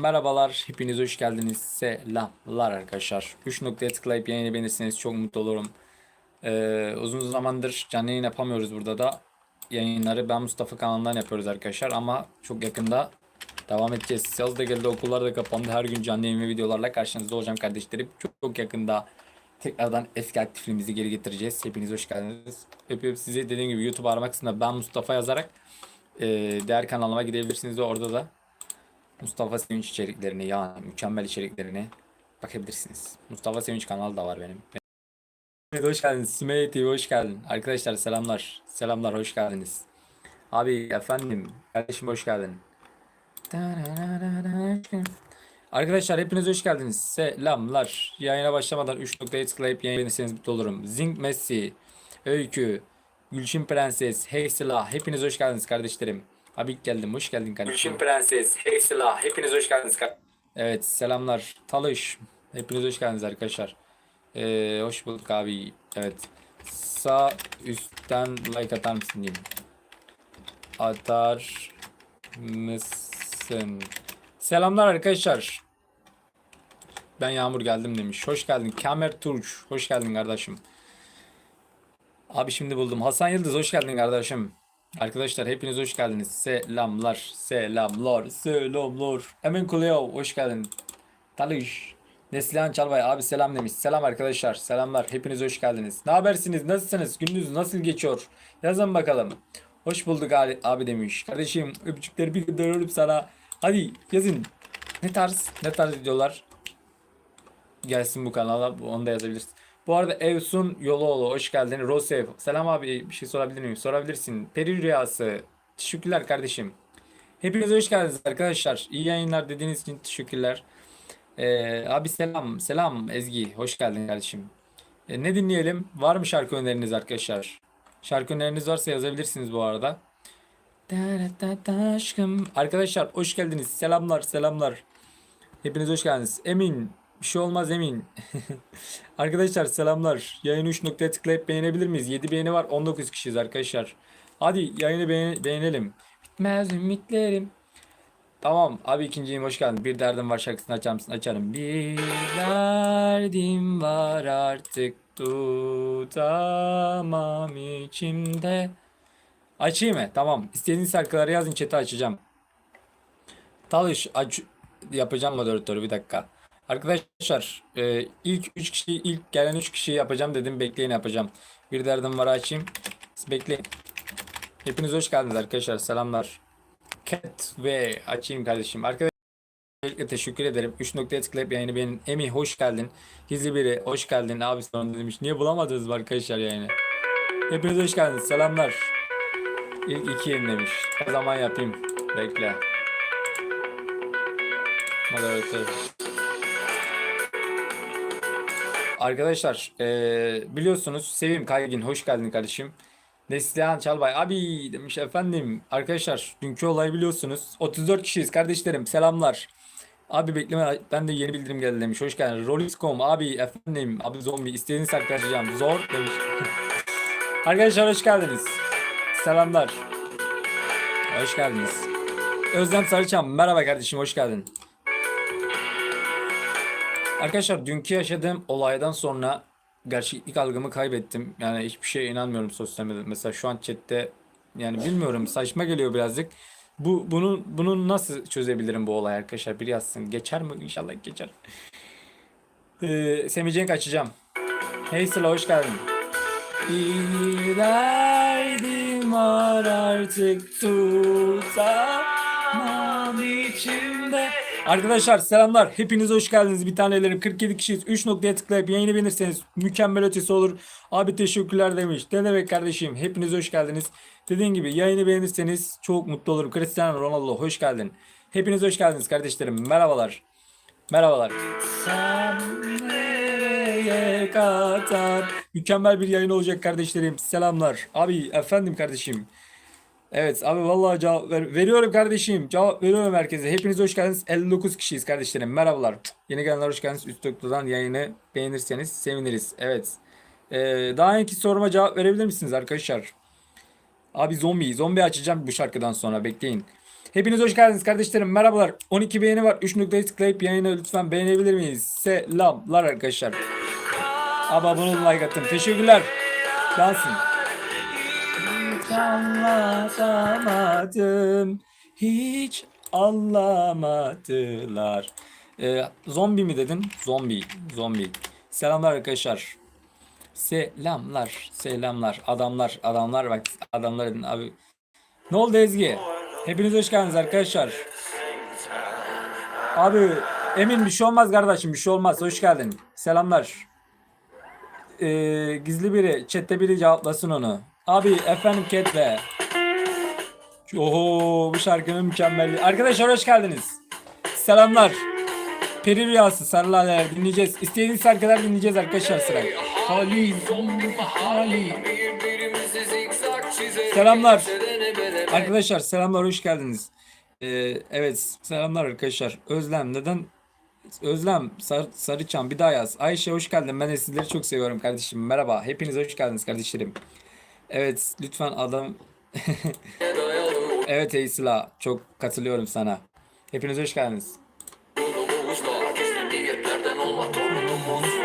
Merhabalar, hepiniz hoş geldiniz. Selamlar arkadaşlar. 3 noktaya tıklayıp yayını beğenirseniz çok mutlu olurum. Ee, uzun zamandır canlı yayın yapamıyoruz burada da. Yayınları ben Mustafa kanalından yapıyoruz arkadaşlar ama çok yakında devam edeceğiz. Yaz da geldi, okullar da kapandı. Her gün canlı yayın ve videolarla karşınızda olacağım kardeşlerim. Çok, çok yakında tekrardan eski aktifliğimizi geri getireceğiz. Hepiniz hoş geldiniz. Öpüyorum sizi. Dediğim gibi YouTube arama kısmında ben Mustafa yazarak e, diğer kanalıma gidebilirsiniz ve orada da Mustafa Sevinç içeriklerini yani mükemmel içeriklerini bakabilirsiniz. Mustafa Sevinç kanalı da var benim. Evet, hoş geldiniz. Sümeyye TV hoş geldin. Arkadaşlar selamlar. Selamlar hoş geldiniz. Abi efendim kardeşim hoş geldin. Arkadaşlar hepiniz hoş geldiniz. Selamlar. Yayına başlamadan 3 noktaya tıklayıp yayın beğenirseniz mutlu olurum. Zing Messi, Öykü, Gülçin Prenses, Heysela hepiniz hoş geldiniz kardeşlerim. Abi ilk geldim. Hoş geldin kardeşim. Gülçin Prenses, Heysela hepiniz hoş geldiniz. Evet selamlar. Talış. Hepiniz hoş geldiniz arkadaşlar. Ee, hoş bulduk abi. Evet. Sağ üstten like atar mısın diyeyim. Atar mısın? Selamlar arkadaşlar. Ben Yağmur geldim demiş. Hoş geldin. Kamer Turç. Hoş geldin kardeşim. Abi şimdi buldum. Hasan Yıldız hoş geldin kardeşim. Arkadaşlar hepiniz hoş geldiniz. Selamlar. Selamlar. Selamlar. Emin Kuleo hoş geldin. Talış. Neslihan Çalbay abi selam demiş. Selam arkadaşlar. Selamlar. Hepiniz hoş geldiniz. Ne habersiniz? Nasılsınız? Gününüz nasıl geçiyor? Yazın bakalım. Hoş bulduk abi, abi demiş. Kardeşim öpücükleri bir gönderiyorum sana. Hadi yazın. Ne tarz? Ne tarz videolar? Gelsin bu kanala. Onu da yazabilirsin. Bu arada Evsun Yoloğlu hoş geldin. Rosev. Selam abi bir şey sorabilir miyim? Sorabilirsin. Peri Rüyası. Teşekkürler kardeşim. Hepiniz hoş geldiniz arkadaşlar. İyi yayınlar dediğiniz için teşekkürler. Ee, abi selam. Selam Ezgi. Hoş geldin kardeşim. Ee, ne dinleyelim? Var mı şarkı öneriniz arkadaşlar? Şarkı öneriniz varsa yazabilirsiniz bu arada. Aşkım. Arkadaşlar hoş geldiniz. Selamlar selamlar. Hepiniz hoş geldiniz. Emin. Bir şey olmaz Emin. arkadaşlar selamlar. Yayını 3 noktaya tıklayıp beğenebilir miyiz? 7 beğeni var. 19 kişiyiz arkadaşlar. Hadi yayını beğen- beğenelim. Bitmez ümitlerim. Tamam abi ikinciyim hoş geldin. Bir derdim var şarkısını açar mısın? Açarım. Bir derdim var artık tutamam içimde. Açayım mı? Tamam. İstediğiniz şarkıları yazın chat'e açacağım. Talış aç yapacağım moderatörü bir dakika. Arkadaşlar e, ilk 3 kişi ilk gelen 3 kişiyi yapacağım dedim bekleyin yapacağım. Bir derdim var açayım. Siz bekleyin. Hepiniz hoş geldiniz arkadaşlar. Selamlar. Cat ve açayım kardeşim. Arkadaşlar teşekkür ederim. 3 noktaya tıklayıp yayını beğenin. Emi hoş geldin. Gizli biri hoş geldin. Abi sonunda demiş. Niye bulamadınız arkadaşlar yayını? Hepiniz hoş geldiniz. Selamlar. İlk iki yayın demiş. O zaman yapayım. Bekle. Moderatör. Arkadaşlar eee, biliyorsunuz Sevim Kaygın hoş geldin kardeşim. Neslihan Çalbay abi demiş efendim. Arkadaşlar dünkü olayı biliyorsunuz. 34 kişiyiz kardeşlerim selamlar. Abi bekleme ben de yeni bildirim geldi demiş. Hoş geldin. Roliscom abi efendim. Abi zombi istediğiniz arkadaşlayacağım. Zor demiş. Arkadaşlar hoş geldiniz. Selamlar. Hoş geldiniz. Özlem Sarıçam merhaba kardeşim hoş geldin. Arkadaşlar dünkü yaşadığım olaydan sonra gerçeklik algımı kaybettim. Yani hiçbir şeye inanmıyorum sosyal medyada. Mesela şu an chatte yani bilmiyorum saçma geliyor birazcık. Bu bunu bunu nasıl çözebilirim bu olay arkadaşlar? Bir yazsın. Geçer mi? İnşallah geçer. Ee, Semih Cenk açacağım. Hey Sıla hoş geldin. Bir derdim var artık tutamam içimde. Arkadaşlar selamlar. Hepiniz hoş geldiniz. Bir tanelerim 47 kişiyiz. 3 noktaya tıklayıp yayını beğenirseniz mükemmel ötesi olur. Abi teşekkürler demiş. Ne demek kardeşim? Hepiniz hoş geldiniz. Dediğim gibi yayını beğenirseniz çok mutlu olurum. Cristiano Ronaldo hoş geldin. Hepiniz hoş geldiniz kardeşlerim. Merhabalar. Merhabalar. Sen nereye kadar? Mükemmel bir yayın olacak kardeşlerim. Selamlar. Abi efendim kardeşim. Evet abi vallahi cevap ver- veriyorum kardeşim. Cevap veriyorum herkese. Hepiniz hoş geldiniz. 59 kişiyiz kardeşlerim. Merhabalar. Yeni gelenler hoş geldiniz. Üst noktadan yayını beğenirseniz seviniriz. Evet. Ee, daha önceki soruma cevap verebilir misiniz arkadaşlar? Abi zombi. Zombi açacağım bu şarkıdan sonra. Bekleyin. Hepiniz hoş geldiniz kardeşlerim. Merhabalar. 12 beğeni var. 3 noktayı tıklayıp yayını lütfen beğenebilir miyiz? Selamlar arkadaşlar. Abone olun like attım. Teşekkürler. Cansın. Anlatamadım. Hiç anlamadılar. Ee, zombi mi dedin? Zombi. Zombi. Selamlar arkadaşlar. Selamlar. Selamlar. Adamlar. Adamlar bak. Adamlar dedin abi. Ne oldu Ezgi? Hepiniz hoş geldiniz arkadaşlar. Abi Emin bir şey olmaz kardeşim bir şey olmaz. Hoş geldin. Selamlar. Ee, gizli biri, chatte biri cevaplasın onu. Abi efendim Ketle. Oho bu şarkının mükemmelliği. Arkadaşlar hoş geldiniz. Selamlar. Peri Rüyası Sarılaler dinleyeceğiz. İstediğiniz şarkılar dinleyeceğiz arkadaşlar sırayla. Halil, Halil. Selamlar. Arkadaşlar selamlar hoş geldiniz. Ee, evet selamlar arkadaşlar. Özlem neden? Özlem Sar, Sarıçam bir daha yaz. Ayşe hoş geldin. Ben de sizleri çok seviyorum kardeşim. Merhaba. Hepiniz hoş geldiniz kardeşlerim. Evet lütfen adam. evet Eysila çok katılıyorum sana. Hepiniz hoş geldiniz.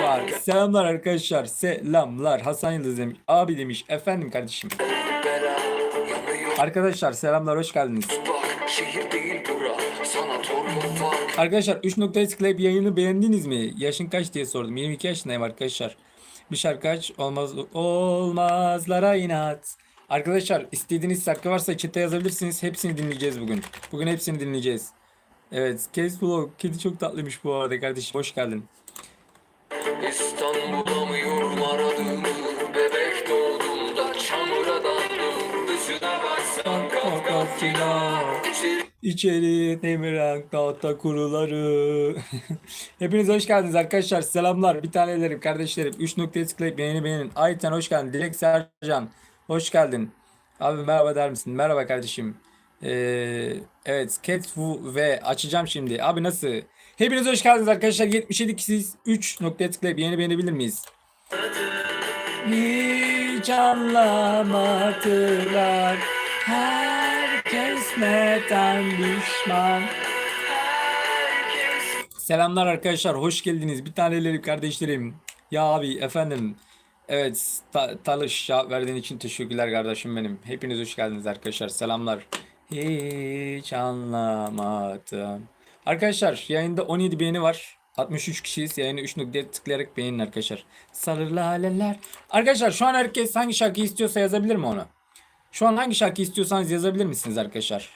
Var. Selamlar arkadaşlar. Selamlar. Hasan Yıldız demiş. Abi demiş. Efendim kardeşim. Arkadaşlar selamlar hoş geldiniz. Arkadaşlar 3 noktayı tıklayıp yayını beğendiniz mi? Yaşın kaç diye sordum. 22 yaşındayım arkadaşlar. Bir şarkı aç. Olmaz, olmazlara inat. Arkadaşlar istediğiniz şarkı varsa chat'e yazabilirsiniz. Hepsini dinleyeceğiz bugün. Bugün hepsini dinleyeceğiz. Evet. Case Vlog. Kedi çok tatlıymış bu arada kardeşim. Hoş geldin. İstanbul'a mı yorum aradığımı Bebek doğduğumda çamura dandım Dışına baksan kaf kaf filan İçeri Demirhan tahta kuruları. Hepiniz hoş geldiniz arkadaşlar. Selamlar. Bir tanelerim kardeşlerim. 3 noktaya tıklayıp beğeni beğenin. Ayten hoş geldin. Dilek Sercan hoş geldin. Abi merhaba der misin? Merhaba kardeşim. Ee, evet Cat Wu ve açacağım şimdi. Abi nasıl? Hepiniz hoş geldiniz arkadaşlar. 77 kişiyiz. 3 noktaya tıklayıp beğeni beğenebilir miyiz? Hiç anlamadılar. Herkes neden düşman? Selamlar arkadaşlar. Hoş geldiniz. Bir tanelerim kardeşlerim. Ya abi efendim. Evet. Ta Talış verdiğin için teşekkürler kardeşim benim. Hepiniz hoş geldiniz arkadaşlar. Selamlar. Hiç anlamadım. Arkadaşlar yayında 17 beğeni var. 63 kişiyiz. Yayını 3 noktaya tıklayarak beğenin arkadaşlar. Sarı laleler. Arkadaşlar şu an herkes hangi şarkıyı istiyorsa yazabilir mi onu? Şu an hangi şarkı istiyorsanız yazabilir misiniz arkadaşlar?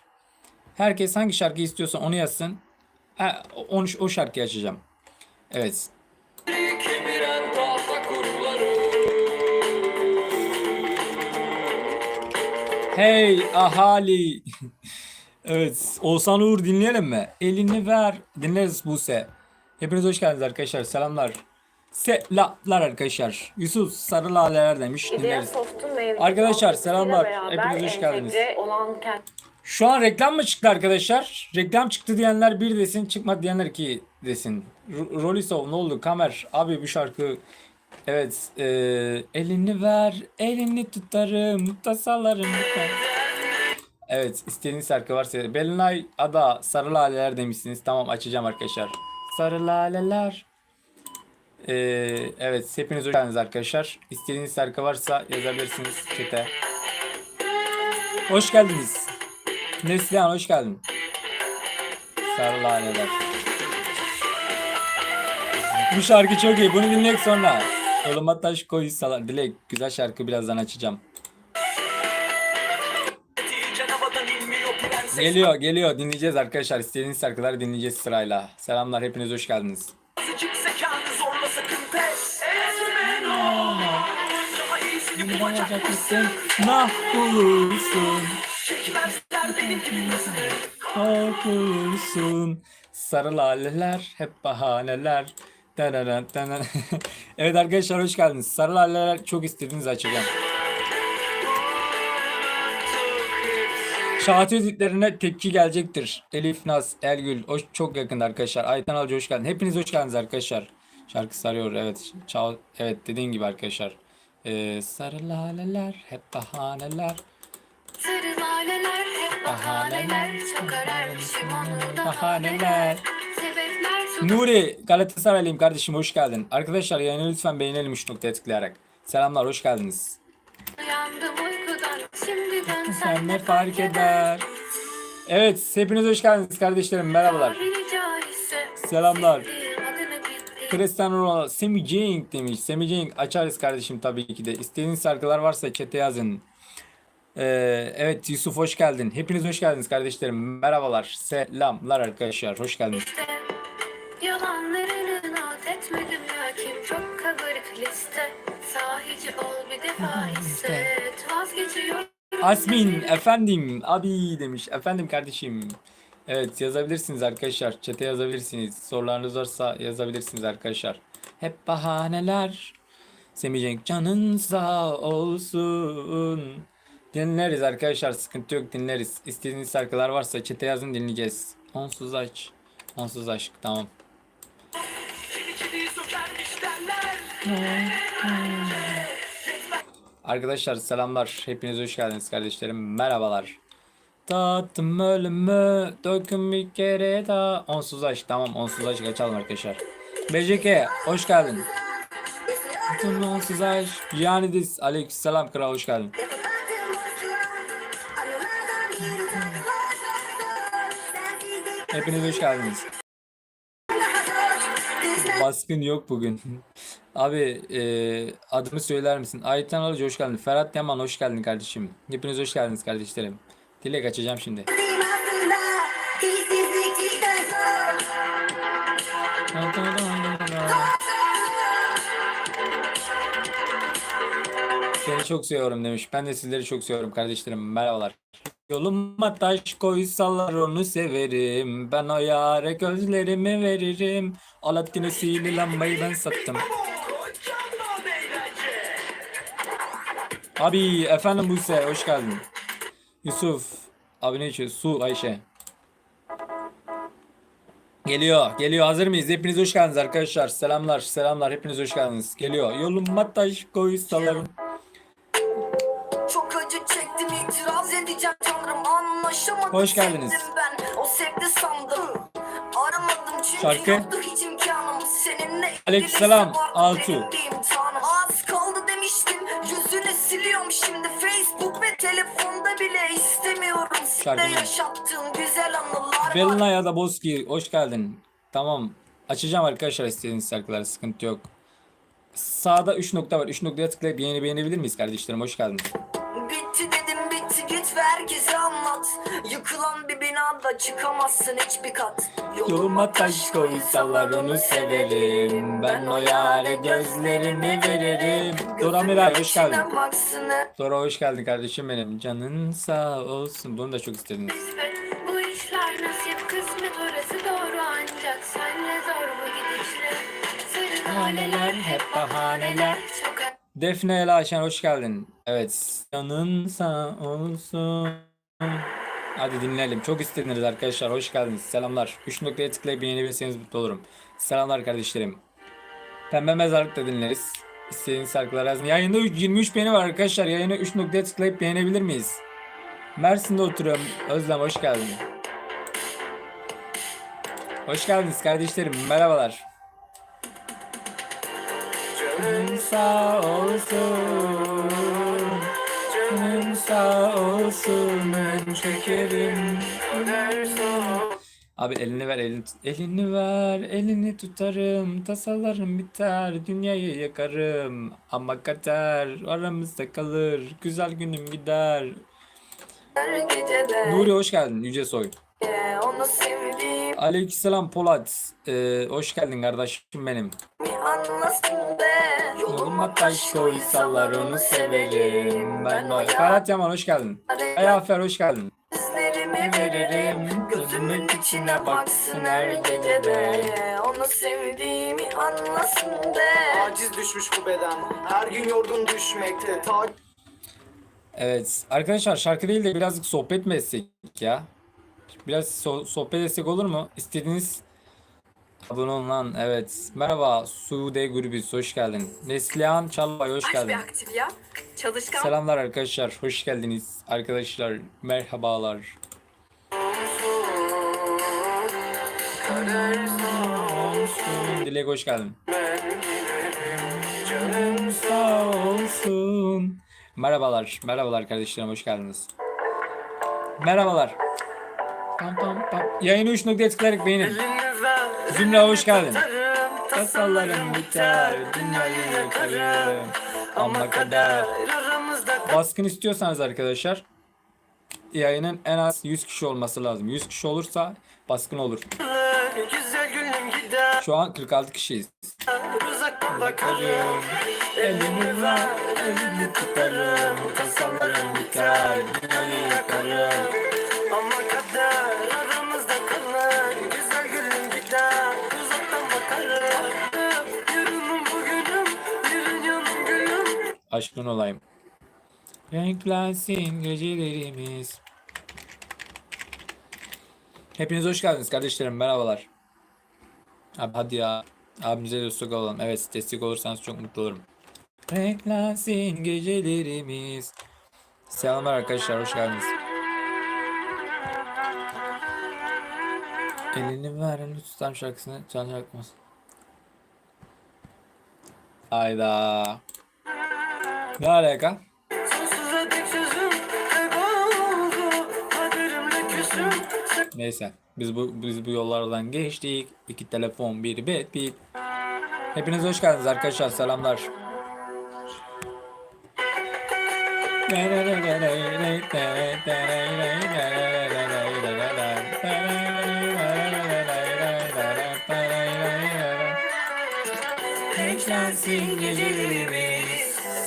Herkes hangi şarkı istiyorsa onu yazsın. Ha, onu, o şarkıyı açacağım. Evet. Hey ahali. evet. Oğuzhan Uğur dinleyelim mi? Elini ver. Dinleriz Buse. Hepiniz hoş geldiniz arkadaşlar. Selamlar. Selamlar arkadaşlar. Yusuf Sarı Laleler demiş. Dinleriz. Arkadaşlar, selamlar. Hepiniz hoş geldiniz. Şu an reklam mı çıktı arkadaşlar? Reklam çıktı diyenler bir desin, çıkmadı diyenler iki desin. R- Rolisov ne oldu? Kamer abi bu şarkı evet e, elini ver, elini tutarım, tasalarım. Evet istediğiniz şarkı varsa Belinay Ada Sarı Laleler demişsiniz. Tamam açacağım arkadaşlar. Sarı Laleler. E, evet hepiniz hoş geldiniz arkadaşlar. İstediğiniz şarkı varsa yazabilirsiniz chat'e. Hoş geldiniz. Neslihan hoş geldin. Sarı. Bu şarkı çok iyi. Bunu dinleyek sonra. Yoluma taş koysalar. Dilek güzel şarkı birazdan açacağım. Geliyor geliyor dinleyeceğiz arkadaşlar. İstediğiniz şarkıları dinleyeceğiz sırayla. Selamlar hepiniz hoş geldiniz. Bulacak mısın? Mahvolursun. Korkulursun. Sarı laleler hep bahaneler. Dananan, evet arkadaşlar hoş geldiniz. Sarı laleler çok istediğiniz açacağım. Şahat editlerine tepki gelecektir. Elif Naz, Elgül, o çok yakın arkadaşlar. Ayten Alcı hoş geldin. Hepiniz hoş geldiniz arkadaşlar. Şarkı sarıyor evet. Çal, evet dediğin gibi arkadaşlar. Ee, sarı laleler hep bahaneler. Sarı laleler hep bahaneler Çok ararmışım onu da Bahaneler. Sebepler Nuri Galatasaraylıyım kardeşim hoş geldin. Arkadaşlar yayını lütfen beğenelim 3 noktaya tıklayarak. Selamlar hoş geldiniz. Uyandım uykudan Şimdiden Sen ne fark eder? Evet hepiniz hoş geldiniz kardeşlerim merhabalar. Selamlar. Cristiano Ronaldo, Semi Cenk demiş. Semi Cenk açarız kardeşim tabii ki de. İstediğiniz şarkılar varsa chat'e yazın. Ee, evet Yusuf hoş geldin. Hepiniz hoş geldiniz kardeşlerim. Merhabalar. Selamlar arkadaşlar. Hoş geldiniz. Yalanlarını not etmedim lakin çok kabarık liste Sahici ol bir defa hisset Vazgeçiyorum Asmin efendim abi demiş. Efendim kardeşim. Evet yazabilirsiniz arkadaşlar. Chat'e yazabilirsiniz. Sorularınız varsa yazabilirsiniz arkadaşlar. Hep bahaneler. Semih canın sağ olsun. Dinleriz arkadaşlar. Sıkıntı yok dinleriz. İstediğiniz şarkılar varsa chat'e yazın dinleyeceğiz. Onsuz aşk. Onsuz aşk tamam. Arkadaşlar selamlar. Hepiniz hoş geldiniz kardeşlerim. Merhabalar. Tattım ölümü dökün bir kere daha. Onsuz aşk tamam onsuz aşk açalım arkadaşlar. BCK hoş geldin. Tüm onsuz aşk. Yanidis aleykümselam kral hoş geldin. Hepiniz hoş geldiniz. Baskın yok bugün. Abi e, adımı söyler misin? Aytan Alıcı hoş geldin. Ferhat Yaman hoş geldin kardeşim. Hepiniz hoş geldiniz kardeşlerim. Dilek açacağım şimdi. Seni çok seviyorum demiş. Ben de sizleri çok seviyorum kardeşlerim. Merhabalar. Yoluma taş koysalar onu severim. Ben o yare gözlerimi veririm. Alaaddin'e sihirli lambayı ben sattım. Abi efendim Buse hoş geldin. Yusuf. Abi ne içiyor? Su Ayşe. Geliyor, geliyor. Hazır mıyız? Hepiniz hoş geldiniz arkadaşlar. Selamlar, selamlar. Hepiniz hoş geldiniz. Geliyor. Yoluma taş koysalar. Çok acı çektim itiraz edeceğim tanrım anlaşamadım Hoş geldiniz. ben o sevdi sandım Aramadım çünkü Şarkı. yoktu hiç imkanım seninle Aleykümselam, Altu. Bile istemiyorum Şarkı Sende ne? yaşattığım güzel anılar var Belina ya da Boski hoş geldin. Tamam. Açacağım arkadaşlar istediğiniz şarkıları. Sıkıntı yok. Sağda 3 nokta var. 3 noktaya tıklayıp beğeni beğenebilir miyiz kardeşlerim? Hoş geldiniz. Herkese anlat Yıkılan bir binada çıkamazsın hiçbir kat Yoluma taş koysalar onu severim. Ben o yare gözlerimi veririm. Dora Miray hoş geldin. İçinden. Dora hoş geldin kardeşim benim. Canın sağ olsun. Bunu da çok istediniz. kısmet Bu işler nasip kısmet orası doğru ancak senle zor bu gidişle Sarı laleler hep bahaneler Çok Defne Elaşen hoş geldin. Evet. Canın sağ olsun. Hadi dinleyelim. Çok istediniz arkadaşlar. Hoş geldiniz. Selamlar. 3 noktaya tıklayıp beğenebilirseniz mutlu olurum. Selamlar kardeşlerim. Pembe Mezarlık da dinleriz. İstediğiniz şarkılar yazın. Yayında 23 beğeni var arkadaşlar. Yayına 3 noktaya tıklayıp beğenebilir miyiz? Mersin'de oturuyorum. Özlem hoş geldin. Hoş geldiniz kardeşlerim. Merhabalar. Canın sağ olsun. Canın sağ olsun. Ben çekerim. Abi elini ver elini tut- elini ver elini tutarım tasalarım biter dünyayı yakarım ama kader aramızda kalır güzel günüm gider Her Nuri hoş geldin Yüce Soy onu sevdiğimi Aleykümselam Polat. Ee, hoş geldin kardeşim benim. Anlasın be. Yoluma taş koysalar onu severim. ben o Ferhat Yaman hoş geldin. Ayafer hoş geldin. Gözlerimi veririm Gözümün içine baksın her gecede Onu sevdiğimi anlasın be. Aciz düşmüş bu beden. Her gün yorgun düşmekte. Ta Evet arkadaşlar şarkı değil de birazcık sohbet mi etsek ya? Biraz so- sohbet etsek olur mu? İstediğiniz Abone olun lan evet. Merhaba Sude Gürbüz hoş geldin. Neslihan Çalbay hoş Aç bir geldin. aktif ya. Çalışkan. Selamlar arkadaşlar hoş geldiniz. Arkadaşlar merhabalar. Dilek hoş geldin. Canım sağ olsun. Merhabalar, merhabalar kardeşlerim hoş geldiniz. Merhabalar. Pam pam pam. Yayını 3 noktaya tıklayarak beğenin. Zümre hoş geldin. Tasalarım biter, dünyayı yakarım. Ama kadar. Baskın istiyorsanız arkadaşlar yayının en az 100 kişi olması lazım. 100 kişi olursa baskın olur. Şu an 46 kişiyiz. Uzaktan bakarım Elimi ver, elimi tutarım. Tasalarım biter, dünyayı yakarım. Aşkın olayım. Renklensin gecelerimiz. Hepiniz hoş geldiniz kardeşlerim. Merhabalar. Abi hadi ya. Abimize destek olalım. Evet destek olursanız çok mutlu olurum. Renklensin gecelerimiz. Selamlar arkadaşlar. Hoş geldiniz. Elini ver lütfen şarkısını çalacak mısın? Hayda. Ne alaka? Neyse. Biz bu biz bu yollardan geçtik. İki telefon, bir bet, bir. Hepiniz hoş geldiniz arkadaşlar. Selamlar. Renklensin gecelerimiz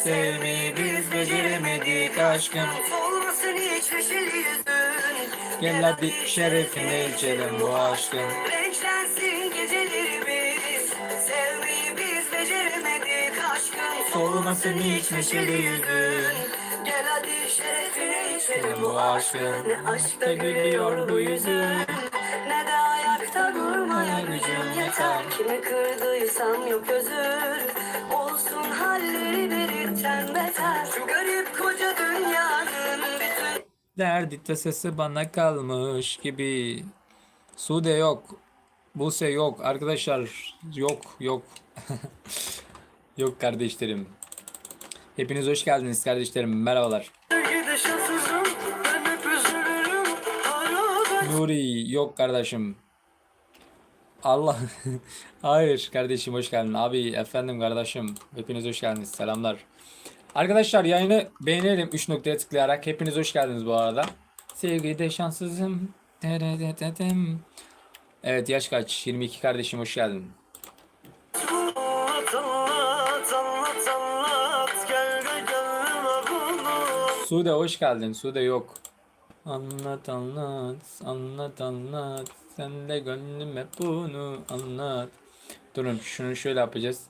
Sevmeyi biz beceremedik aşkım Olmasın hiç neşeli yüzün. Gel hadi şerefine içelim bu aşkın. Renklensin gecelerimiz. Sevmeyi biz beceremedik aşkın. Solmasın hiç neşeli yüzün. Gel hadi şerefine içelim Bu aşkın. Ne aşkta gülüyor bu yüzün? Ne de ayakta durmaya gücüm yeter? Kimi kırdıysam yok özür. Olsun halleri belirten beter Şu garip koca dünyanın bütün Derdi tasası bana kalmış gibi. Sude yok Buse yok arkadaşlar yok yok. Yok kardeşlerim. Hepiniz hoş geldiniz kardeşlerim merhabalar. Nuri yok kardeşim. Allah Hayır kardeşim hoş geldin. Abi efendim kardeşim hepiniz hoş geldiniz selamlar Arkadaşlar yayını beğenelim 3 noktaya tıklayarak. Hepiniz hoş geldiniz bu arada. Sevgide şanssızım. Evet yaş kaç? 22 kardeşim hoş geldin. Sude hoş geldin. Sude yok. Anlat anlat anlat anlat. Sen de gönlüme bunu anlat. Durun şunu şöyle yapacağız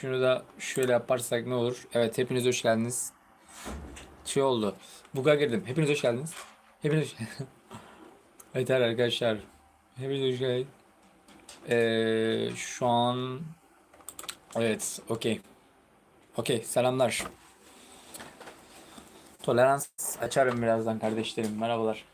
Şunu da şöyle yaparsak ne olur? Evet hepiniz hoş geldiniz. Şey oldu. Buga girdim. Hepiniz hoş geldiniz. Hepiniz hoş Yeter arkadaşlar. Hepiniz hoş geldiniz. Ee, Şu an Evet okey. Okey selamlar. Tolerans açarım birazdan kardeşlerim. Merhabalar.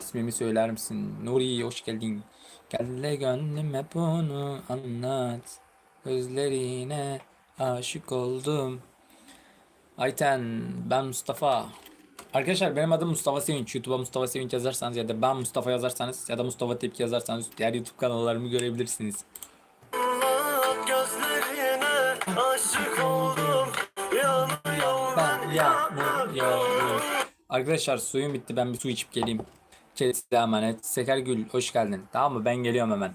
İsmimi söyler misin? Nuri hoş geldin. Gel gönlüme bunu anlat. Gözlerine aşık oldum. Ayten ben Mustafa. Arkadaşlar benim adım Mustafa Sevinç. YouTube'a Mustafa Sevinç yazarsanız ya da ben Mustafa yazarsanız ya da Mustafa Tepki yazarsanız diğer YouTube kanallarımı görebilirsiniz. Gözlerine Aşık oldum Yanıyor Ben yanıyorum. Arkadaşlar suyum bitti. Ben bir su içip geleyim. Çelisi emanet. Seker Gül hoş geldin. Tamam mı? Ben geliyorum hemen.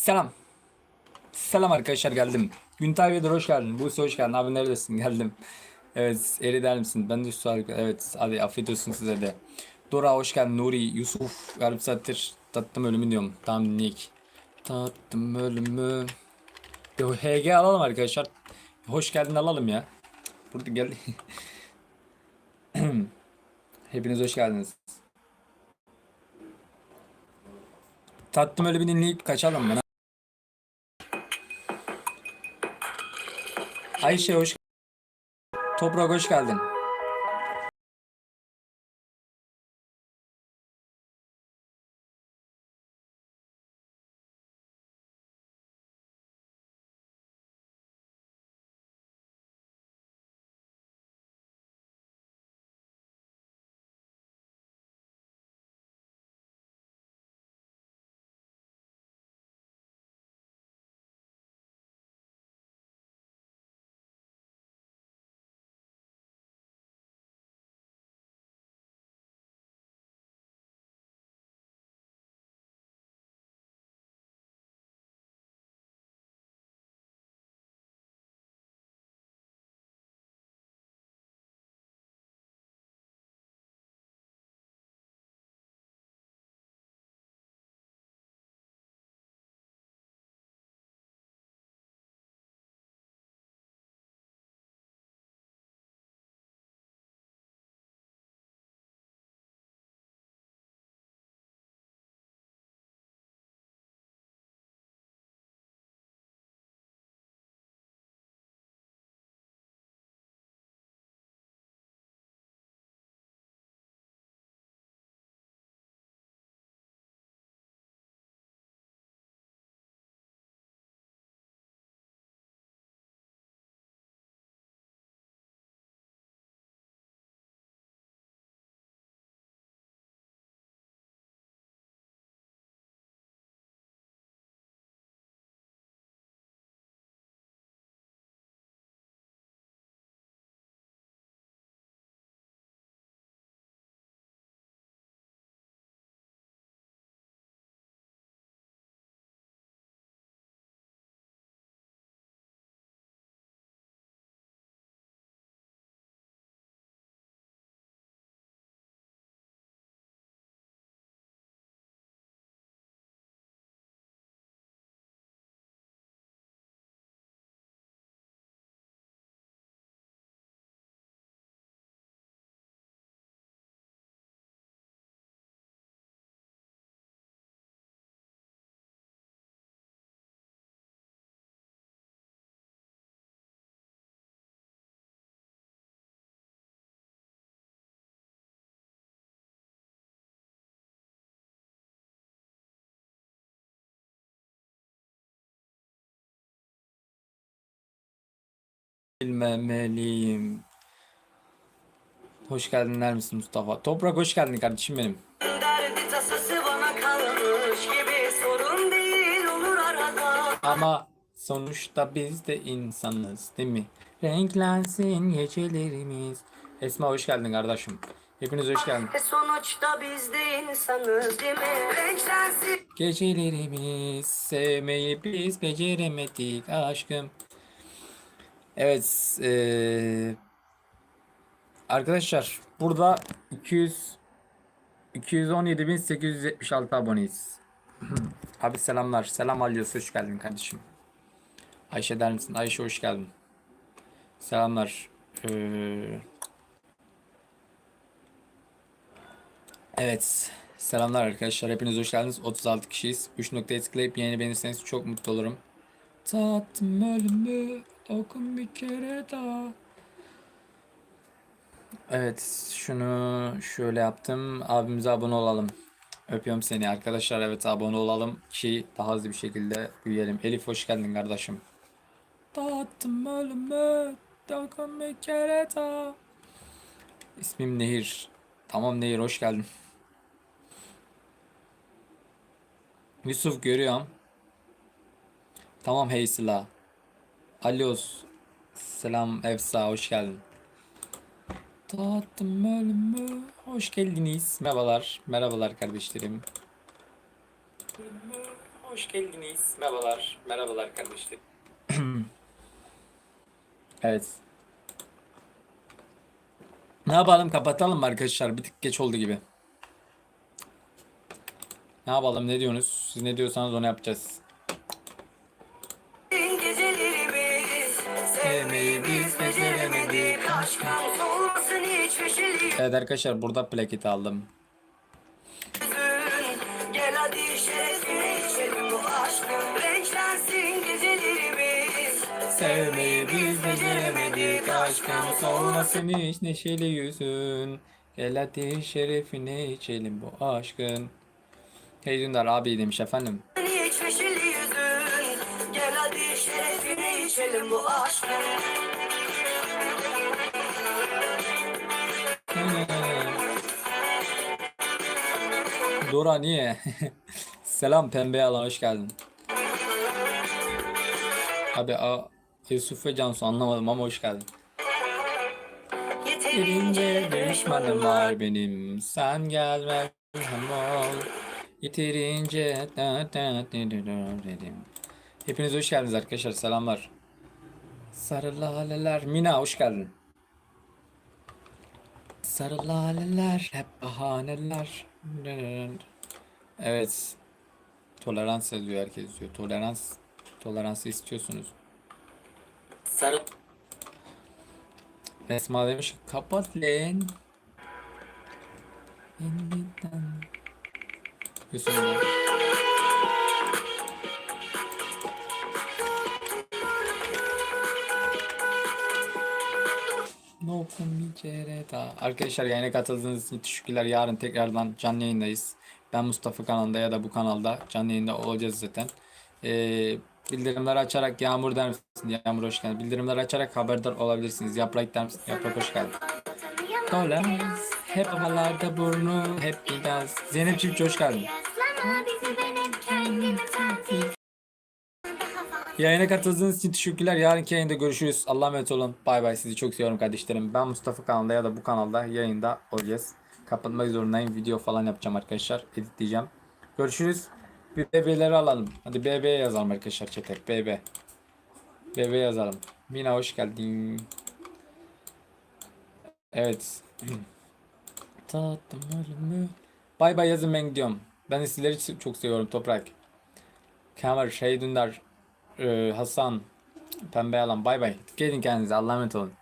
Selam. Selam arkadaşlar geldim. Güntay Vedir hoş geldin. Buse hoş geldin. Abi neredesin? Geldim. Evet eri der misin? Ben de Yusuf. Evet hadi afiyet olsun size de. Dora hoş geldin. Nuri, Yusuf. Yarım saattir tattım ölümü diyorum. Tamam dinleyik. Tattım ölümü. Yo, HG alalım arkadaşlar. Hoş geldin alalım ya. Burada gel. Hepiniz hoş geldiniz. Tattım bir dinleyip kaçalım bana. Ayşe hoş Toprak hoş geldin. Bilmemeliyim. Hoş geldin der misin Mustafa? Toprak hoş geldin kardeşim benim. Derdi tasası bana kalmış gibi sorun değil olur arada. Ama sonuçta biz de insanız değil mi? Renklensin gecelerimiz. Esma hoş geldin kardeşim. Hepiniz hoş geldiniz. E sonuçta biz de insanız değil mi? Renklensin. Gecelerimiz sevmeyi biz beceremedik aşkım. Evet eee, arkadaşlar burada 200 217.876 aboneyiz. Abi selamlar. Selam Alyos hoş geldin kardeşim. Ayşe der misin? Ayşe hoş geldin. Selamlar. Eee, Evet. Selamlar arkadaşlar. Hepiniz hoş geldiniz. 36 kişiyiz. 3 noktayı tıklayıp yeni beğenirseniz çok mutlu olurum. Tattım ölümü okun bir kere daha. Evet. Şunu şöyle yaptım. Abimize abone olalım. Öpüyorum seni arkadaşlar. Evet abone olalım ki daha hızlı bir şekilde büyüyelim. Elif hoş geldin kardeşim. Tattım ölümü okun bir kere daha. İsmim Nehir. Tamam Nehir hoş geldin. Yusuf görüyorum. Tamam Heysila. Alios. Selam Efsa hoş geldin. Tattım ölümü. Hoş geldiniz. Merhabalar. Merhabalar kardeşlerim. Hoş geldiniz. Merhabalar. Merhabalar kardeşler. evet. Ne yapalım kapatalım mı arkadaşlar? Bir tık geç oldu gibi. Ne yapalım ne diyorsunuz? Siz ne diyorsanız onu yapacağız. Sevmeyi biz beceremedik. Aşkın solmasın hiçbir şey Evet arkadaşlar burada plaketi aldım. Gel hadi şerefine içelim. Bu aşkın Renklensin gecelerimiz. Sevmeyi biz beceremedik. Aşkın solmasın hiç neşeli yüzün. Gel hadi şerefine içelim bu aşkın. Hey Dündar abi demiş efendim Dora niye? Selam pembe alan hoş geldin. Abi a, Yusuf ve Cansu anlamadım ama hoş geldin. Yeterince düşmanım var benim sen gelme ol. Yeterince da, da dedim. Hepiniz hoş geldiniz arkadaşlar selamlar. Sarı laleler Mina hoş geldin. Sarı laleler hep bahaneler. Evet. Tolerans yazıyor herkes diyor. Tolerans toleransı istiyorsunuz. Sarı Esma demiş kapat lan. Yeniden. Yusuf da. No daha. Arkadaşlar yayına katıldığınız için teşekkürler. Yarın tekrardan canlı yayındayız. Ben Mustafa kanalında ya da bu kanalda canlı yayında olacağız zaten. Ee, bildirimleri açarak Yağmur der misin? Yağmur hoş geldin. Bildirimleri açarak haberdar olabilirsiniz. Yaprak der misin? Yaprak hoş geldin. Tolerans. Hep havalarda burnu, hep bir gaz. Zeynep Çiftçi hoş geldin. Yayına katıldığınız için teşekkürler. Yarınki yayında görüşürüz. Allah'a emanet olun. Bay bay. Sizi çok seviyorum kardeşlerim. Ben Mustafa kanalında ya da bu kanalda yayında olacağız. Kapatmak zorundayım. Video falan yapacağım arkadaşlar. Editleyeceğim. Görüşürüz. Bir BB'leri alalım. Hadi BB yazalım arkadaşlar chat'e. BB. BB yazalım. Mina hoş geldin. Evet. Bay bay yazın ben gidiyorum. Ben sizleri çok seviyorum Toprak. Kamer, Şey Dündar, Hasan, Pembe Alan bay bay. Gelin kendinize Allah'a emanet olun.